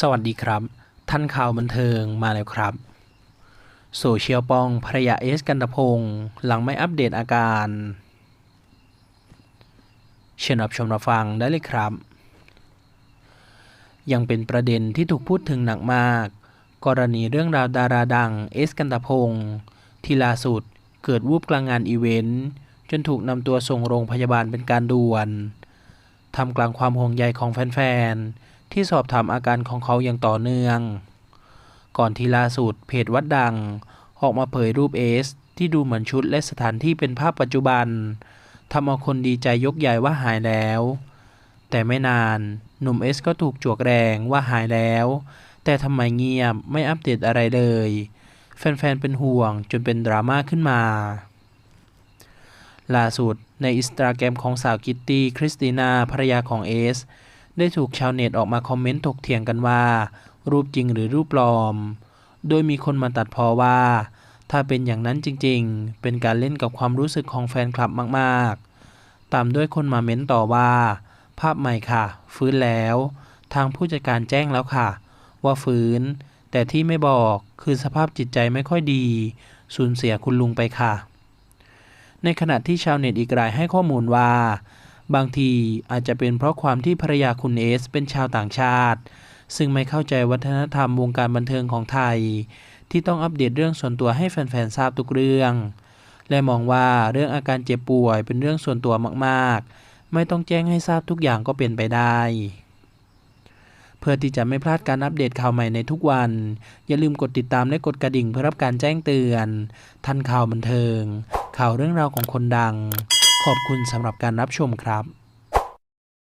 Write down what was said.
สวัสดีครับ ท่านข่าวบันเทิงมาแล้วครับโซเชียลปองภรยาเอสกันตพงศ์หลังไม่อัปเดตอาการ เชิญรับชมรับฟังได้เลยครับ ยังเป็นประเด็นที่ถูกพูดถึงหนักมาก กรณีเรื่องราวดาราดังเอสกันตพงศ์ที่ล่าสุดเกิดวูบกลางงานอีเวนต์ จนถูกนำตัวส่งโรงพยาบาลเป็นการด่วนทำกลางความห่วงใยของแฟนๆ ที่สอบถามอาการของเขาอย่างต่อเนื่อง ก่อนที่ล่าสุดเพจวัดดัง ออกมาเผยรูปเอส ที่ดูเหมือนชุดและสถานที่เป็นภาพปัจจุบันทำเอาคนดีใจยกใหญ่ว่าหายแล้ว แต่ไม่นาน หนุ่มเอสก็ถูกจวกแรงว่าหายแล้ว แต่ทำไมเงียบไม่อัปเดตอะไรเลย แฟนๆเป็นห่วงจนเป็นดราม่าขึ้นมา ล่าสุดในอินสตาแกรมของสาวกิตตี้คริสติน่าภรรยาของเอส ได้ถูกชาวเน็ตออกมาคอมเมนต์ถกเถียงกันว่า รูปจริงหรือรูปปลอม โดยมีคนมาตัดพอว่า ถ้าเป็นอย่างนั้นจริงๆ เป็นการเล่นกับความรู้สึกของแฟนคลับมากๆ ตามด้วยคนมาเม้นต่อว่า ภาพใหม่ค่ะ ฟื้นแล้ว ทางผู้จัดการแจ้งแล้วค่ะ ว่าฟื้น แต่ที่ไม่บอกคือสภาพจิตใจไม่ค่อยดี สูญเสียคุณลุงไปค่ะ ในขณะที่ชาวเน็ตอีกรายให้ข้อมูลว่า บางทีอาจจะเป็นเพราะความที่ภรรยาคุณเอส เป็นชาวต่างชาติ ซึ่งไม่เข้าใจวัฒนธรรมวงการบันเทิงของไทย ที่ต้องอัปเดตเรื่องส่วนตัวให้แฟนๆทราบทุกเรื่อง และมองว่าเรื่องอาการเจ็บป่วยเป็นเรื่องส่วนตัวมากๆ ไม่ต้องแจ้งให้ทราบทุกอย่างก็เป็นไปได้เพื่อที่จะไม่พลาดการอัปเดตข่าวใหม่ในทุกวัน อย่าลืมกดติดตามและกดกระดิ่งเพื่อรับการแจ้งเตือน ทันข่าวบันเทิง ข่าวเรื่องราวของคนดัง ขอบคุณสำหรับการรับชมครับ